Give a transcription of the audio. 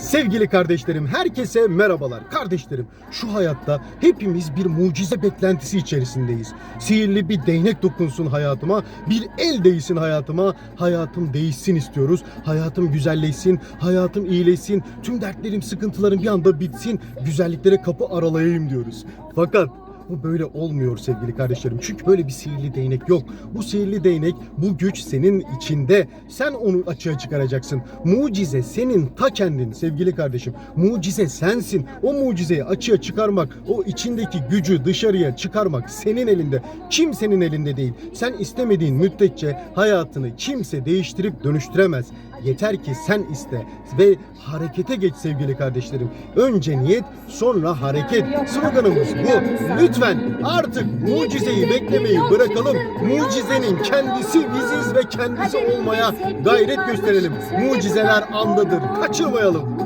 Sevgili kardeşlerim, herkese merhabalar. Kardeşlerim, şu hayatta hepimiz bir mucize beklentisi içerisindeyiz. Sihirli bir değnek dokunsun hayatıma, bir el değsin hayatıma, hayatım değişsin istiyoruz. Hayatım güzelleşsin, hayatım iyileşsin, tüm dertlerim, sıkıntılarım bir anda bitsin, güzelliklere kapı aralayayım diyoruz. Fakat bu böyle olmuyor sevgili kardeşlerim. Çünkü böyle bir sihirli değnek yok. Bu sihirli değnek, bu güç senin içinde. Sen onu açığa çıkaracaksın. Mucize senin ta kendin sevgili kardeşim. Mucize sensin. O mucizeyi açığa çıkarmak, o içindeki gücü dışarıya çıkarmak senin elinde. Kimsenin elinde değil. Sen istemediğin müddetçe hayatını kimse değiştirip dönüştüremez. Yeter ki sen iste ve harekete geç sevgili kardeşlerim. Önce niyet, sonra hareket. Sloganımız bu. Lütfen artık mucizeyi beklemeyi bırakalım. Mucizenin kendisi biziz ve kendisi olmaya gayret gösterelim. Mucizeler andadır. Kaçırmayalım.